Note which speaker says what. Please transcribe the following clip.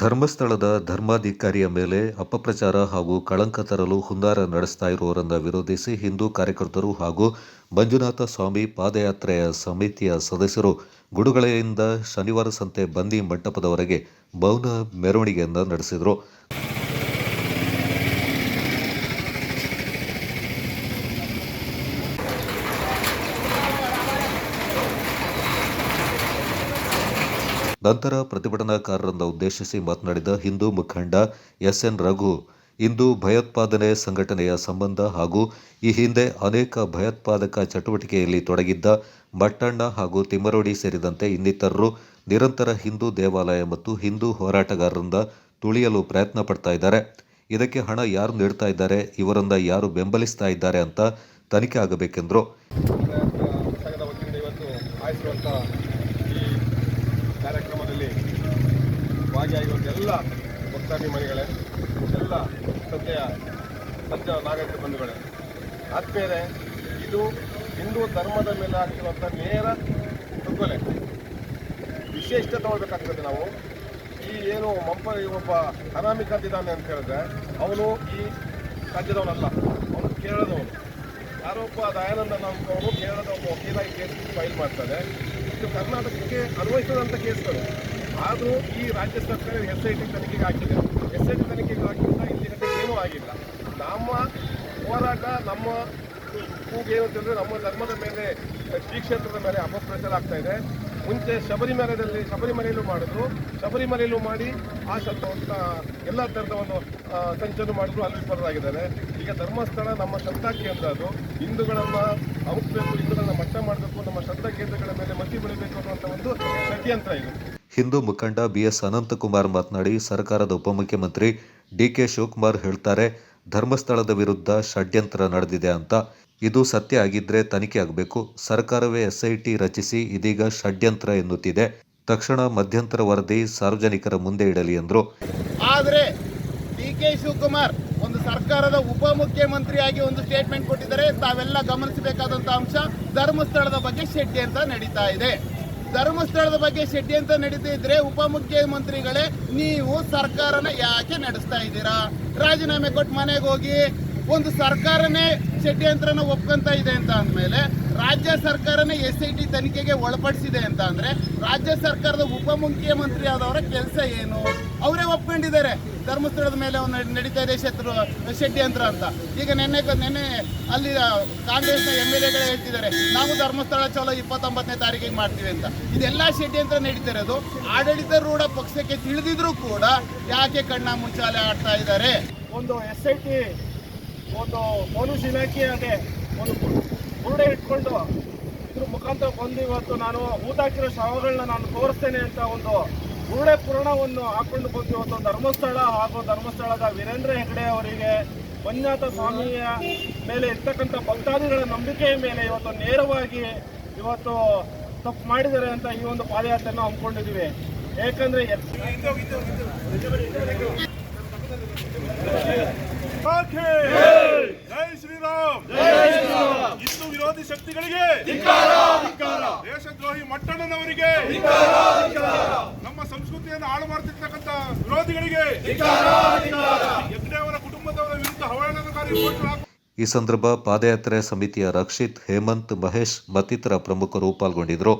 Speaker 1: ಧರ್ಮಸ್ಥಳದ ಧರ್ಮಾಧಿಕಾರಿಯ ಮೇಲೆ ಅಪಪ್ರಚಾರ ಹಾಗೂ ಕಳಂಕ ತರಲು ಹುಂದಾರ ನಡೆಸ್ತಾ ಇರುವವರನ್ನು ವಿರೋಧಿಸಿ ಹಿಂದೂ ಕಾರ್ಯಕರ್ತರು ಹಾಗೂ ಮಂಜುನಾಥ ಸ್ವಾಮಿ ಪಾದಯಾತ್ರೆಯ ಸಮಿತಿಯ ಸದಸ್ಯರು ಗುಡುಗಳೆಯಿಂದ ಶನಿವಾರ ಸಂತೆ ಬಂದಿ ಮಂಟಪದವರೆಗೆ ಮೌನ ಮೆರವಣಿಗೆಯನ್ನು ನಡೆಸಿದರು. ನಂತರ ಪ್ರತಿಭಟನಾಕಾರರನ್ನು ಉದ್ದೇಶಿಸಿ ಮಾತನಾಡಿದ ಹಿಂದೂ ಮುಖಂಡ ಎಸ್ ಎನ್ ರಘು ಇಂದು ಭಯೋತ್ಪಾದನೆ ಸಂಘಟನೆಯ ಸಂಬಂಧ ಹಾಗೂ ಈ ಹಿಂದೆ ಅನೇಕ ಭಯೋತ್ಪಾದಕ ಚಟುವಟಿಕೆಯಲ್ಲಿ ತೊಡಗಿದ್ದ ಮಟ್ಟಣ್ಣ ಹಾಗೂ ತಿಮ್ಮರೋಡಿ ಸೇರಿದಂತೆ ಇನ್ನಿತರರು ನಿರಂತರ ಹಿಂದೂ ದೇವಾಲಯ ಮತ್ತು ಹಿಂದೂ ಹೋರಾಟಗಾರರಿಂದ ತುಳಿಯಲು ಪ್ರಯತ್ನ ಪಡ್ತಾ ಇದ್ದಾರೆ ಇದಕ್ಕೆ ಹಣ ಯಾರು ನೀಡ್ತಾ ಇದ್ದಾರೆ ಇವರನ್ನು ಯಾರು ಬೆಂಬಲಿಸ್ತಾ ಇದ್ದಾರೆ ಅಂತ ತನಿಖೆ ಆಗಬೇಕೆಂದರು
Speaker 2: ಸಂಘದ ವತಿಯಿಂದ ಇವತ್ತು ಆಯಿಸುವಂಥ ಈ ಕಾರ್ಯಕ್ರಮದಲ್ಲಿ ಭಾಗಿಯಾಗಿರುವಂಥ ಎಲ್ಲ ಭಕ್ತಾಭಿಮಾನಿಗಳೇ ಎಲ್ಲ ಸದ್ಯ ಸದ್ಯ ನಾಗರಿಕ ಬಂಧುಗಳೇ ಆದ್ಮೇಲೆ ಇದು ಹಿಂದೂ ಧರ್ಮದ ಮೇಲೆ ಆಗ್ತಿರುವಂಥ ನೇರ ದುಗ್ಗೊಲೆ ವಿಶೇಷತೆ ತಗೊಳ್ಬೇಕಾಗ್ತದೆ ನಾವು. ಈ ಏನು ಮಂಪ ಒಬ್ಬ ಅನಾಮಿಕ ಇದ್ದಾನೆ ಅಂತ ಹೇಳಿದ್ರೆ ಅವನು ಈ ರಾಜ್ಯದವನಲ್ಲ, ಅವನು ಕೇರಳದವನು. ಯಾರೊಬ್ಬ ದಯಾನಂದ ನಾಮಕವರು ಕೇರಳದ ಒಬ್ಬ ವಕೀಲಾಗಿ ಕೇಸ್ ಫೈಲ್ ಮಾಡ್ತಾರೆ. ಇದು ಕರ್ನಾಟಕಕ್ಕೆ ಅನ್ವಯಿಸದಂಥ ಕೇಸ್ಗಳು ಆದರೂ ಈ ರಾಜ್ಯ ಸರ್ಕಾರ ಎಸ್ ಐ ಟಿ ತನಿಖೆಗೆ ಹಾಕಿದೆ. ಎಸ್ ಐ ಟಿ ತನಿಖೆಗೆ ಹಾಕಿದ್ದ ಇಲ್ಲಿ ಏನೂ ಆಗಿಲ್ಲ. ನಮ್ಮ ಹೋರಾಟ, ನಮ್ಮ ಕೂಗೇನು ಅಂತಂದರೆ ನಮ್ಮ ಧರ್ಮದ ಮೇಲೆ, ಶ್ರೀ ಕ್ಷೇತ್ರದ ಮೇಲೆ ಅಪಪ್ರಚಾರ ಆಗ್ತಾ ಇದೆ. ಮುಂಚೆ ಶಬರಿಮಲೆಯಲ್ಲಿ ಶಬರಿಮಲೆಯಲ್ಲೂ ಮಾಡಿದ್ರು. ಶಬರಿಮಲೆಯಲ್ಲೂ ಮಾಡಿ ಆ ಶಬ್ದ ಎಲ್ಲ ಥರದ ಒಂದು ಸಂಚನ್ನು ಮಾಡಿದ್ರು. ಅಲ್ಲಿ ವಿಫಲರಾಗಿದ್ದಾರೆ. ಈಗ ಧರ್ಮಸ್ಥಳ ನಮ್ಮ ಶ್ರದ್ಧಾ ಕೇಂದ್ರ ಅದು. ಹಿಂದೂಗಳನ್ನ ಅಮುಕ್ಬೇಕು ಹಿಂದೂಗಳನ್ನ ಮಟ್ಟ ಮಾಡಬೇಕು ನಮ್ಮ ಶ್ರದ್ಧಾ ಕೇಂದ್ರಗಳ ಮೇಲೆ ಮತಿ ಬೆಳಿಬೇಕು ಅನ್ನುವಂಥ ಒಂದು ಷಡ್ಯಂತ್ರ ಇದು.
Speaker 1: ಹಿಂದೂ ಮುಖಂಡ ಬಿ ಎಸ್ ಅನಂತಕುಮಾರ್ ಮಾತನಾಡಿ ಸರ್ಕಾರದ ಉಪಮುಖ್ಯಮಂತ್ರಿ ಡಿ ಕೆ ಶಿವಕುಮಾರ್ ಹೇಳ್ತಾರೆ ಧರ್ಮಸ್ಥಳದ ವಿರುದ್ಧ ಷಡ್ಯಂತ್ರ ನಡೆದಿದೆ ಅಂತ. ಇದು ಸತ್ಯ ಆಗಿದ್ರೆ ತನಿಖೆ ಆಗಬೇಕು. ಸರ್ಕಾರವೇ ಎಸ್ಐಟಿ ರಚಿಸಿ ಇದೀಗ ಷಡ್ಯಂತ್ರ ಎನ್ನುತ್ತಿದೆ. ತಕ್ಷಣ ಮಧ್ಯಂತರ ವರದಿ ಸಾರ್ವಜನಿಕರ ಮುಂದೆ ಇಡಲಿ ಎಂದರು
Speaker 3: ಆದರೆ ಕೆ ಶಿವಕುಮಾರ್ ಒಂದು ಸರ್ಕಾರದ ಉಪಮುಖ್ಯಮಂತ್ರಿಯಾಗಿ ಒಂದು ಸ್ಟೇಟ್ಮೆಂಟ್ ಕೊಟ್ಟಿದ್ದಾರೆ. ತಾವೆಲ್ಲ ಗಮನಿಸಬೇಕಾದಂತ ಅಂಶ ಧರ್ಮಸ್ಥಳದ ಬಗ್ಗೆ ಶೆಟ್ಟಿ ಅಂತ ನಡೀತಾ ಇದೆ. ಧರ್ಮಸ್ಥಳದ ಬಗ್ಗೆ ಶೆಟ್ಟಿ ಅಂತ ನಡೀತಾ ಇದ್ರೆ ಉಪಮುಖ್ಯಮಂತ್ರಿಗಳೇ ನೀವು ಸರ್ಕಾರನ ಯಾಕೆ ನಡೆಸ್ತಾ ಇದ್ದೀರಾ? ರಾಜೀನಾಮೆ ಕೊಟ್ಟು ಮನೆಗೆ ಹೋಗಿ ಒಂದು ಸರ್ಕಾರನೇ ಷಡ್ಯಂತ್ರನ ಒಪ್ಕೊಂತ ಇದೆ ಅಂತ ಅಂದಮೇಲೆ ರಾಜ್ಯ ಸರ್ಕಾರನೇ ಎಸ್ ಐ ಟಿ ತನಿಖೆಗೆ ಒಳಪಡಿಸಿದೆ ಅಂತ ಅಂದರೆ ರಾಜ್ಯ ಸರ್ಕಾರದ ಉಪಮುಖ್ಯಮಂತ್ರಿ ಆದವರ ಕೆಲಸ ಏನು? ಅವರೇ ಒಪ್ಕೊಂಡಿದ್ದಾರೆ. ಧರ್ಮಸ್ಥಳದ ಮೇಲೆ ಒಂದು ನಡ್- ನಡೀತಾ ಇದೆ ಶತ್ರು, ಷಡ್ಯಂತ್ರ ಅಂತ. ಈಗ ನಿನ್ನೆ ನಿನ್ನೆ ಅಲ್ಲಿ ಕಾಂಗ್ರೆಸ್ನ ಎಂ ಎಲ್ ಎಗಳೇ ಹೇಳ್ತಿದ್ದಾರೆ, ನಾವು ಧರ್ಮಸ್ಥಳ ಚಲೋ ಇಪ್ಪತ್ತೊಂಬತ್ತನೇ ತಾರೀಕಿಗೆ ಮಾಡ್ತೀವಿ ಅಂತ. ಇದೆಲ್ಲ ಷಡ್ಯಂತ್ರ ನಡೀತಿರೋದು ಆಡಳಿತಾರೂಢ ಪಕ್ಷಕ್ಕೆ ತಿಳಿದಿದ್ರು ಕೂಡ ಯಾಕೆ ಕಣ್ಣ ಮುಂಚಾಲೆ ಆಡ್ತಾ ಇದ್ದಾರೆ?
Speaker 2: ಒಂದು ಎಸ್ ಐ ಟಿ ಒಂದು ಪೊಲೀಸ್ ಇಲಾಖೆಯಾಗೆ ಒಂದು ಬುರುಡೆ ಇಟ್ಕೊಂಡು ಇದ್ರ ಮುಖಾಂತರ ಬಂದು ಇವತ್ತು ನಾನು ಊತಾಕಿರೋ ಶವಗಳನ್ನ ನಾನು ತೋರಿಸ್ತೇನೆ ಅಂತ ಒಂದು ಬುರುಡೆ ಪುರಾಣವನ್ನು ಹಾಕೊಂಡು ಬಂದು ಇವತ್ತು ಧರ್ಮಸ್ಥಳ ಹಾಗೂ ಧರ್ಮಸ್ಥಳದ ವೀರೇಂದ್ರ ಹೆಗಡೆ ಅವರಿಗೆ ಮಂಜುನಾಥ ಸ್ವಾಮಿಯ ಮೇಲೆ ಇರ್ತಕ್ಕಂಥ ಭಕ್ತಾದಿಗಳ ನಂಬಿಕೆಯ ಮೇಲೆ ಇವತ್ತು ನೇರವಾಗಿ ಇವತ್ತು ತಪ್ಪು ಮಾಡಿದ್ದಾರೆ ಅಂತ ಈ ಒಂದು ಪಾದಯಾತ್ರೆಯನ್ನು ಹಮ್ಮಿಕೊಂಡಿದ್ದೀವಿ. ಏಕೆಂದರೆ
Speaker 4: ಓಕೆ ಜೈ ಶ್ರೀರಾಮ್. ಹಿಂದೂ ವಿರೋಧಿ ಶಕ್ತಿಗಳಿಗೆ ದೇಶದ್ರೋಹಿ ಮಟ್ಟಣ್ಣನವರಿಗೆ ನಮ್ಮ ಸಂಸ್ಕೃತಿಯನ್ನು ಹಾಳು ಮಾಡ್ತಿರ್ತಕ್ಕಂಥ ವಿರೋಧಿಗಳಿಗೆ ಹೆಗ್ಡೆ ಅವರ ಕುಟುಂಬದವರ ವಿರುದ್ಧ ಹಾಕು-
Speaker 1: ಈ ಸಂದರ್ಭ ಪಾದಯಾತ್ರೆ ಸಮಿತಿಯ ರಕ್ಷಿತ್ ಹೇಮಂತ್ ಮಹೇಶ್ ಮತ್ತಿತರ ಪ್ರಮುಖರು ಪಾಲ್ಗೊಂಡಿದ್ದರು.